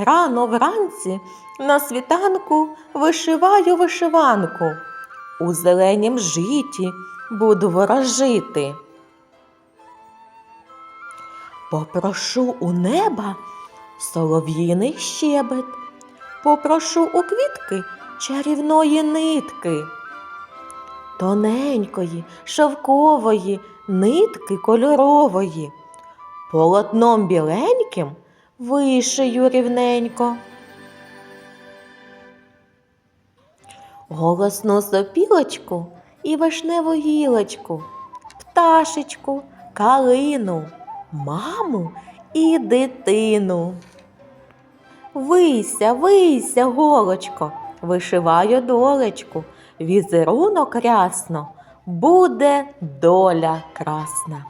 Рано вранці на світанку вишиваю вишиванку. У зеленім житі буду ворожити. Попрошу у неба солов'їний щебет, попрошу у квітки чарівної нитки, тоненької, шовкової нитки кольорової, полотном біленьким вишию рівненько. Голосну сопілочку і вишневу гілочку, пташечку, калину, маму і дитину. Вийся, вийся, голочко, вишиваю долечку, візерунок рясно, буде доля красна.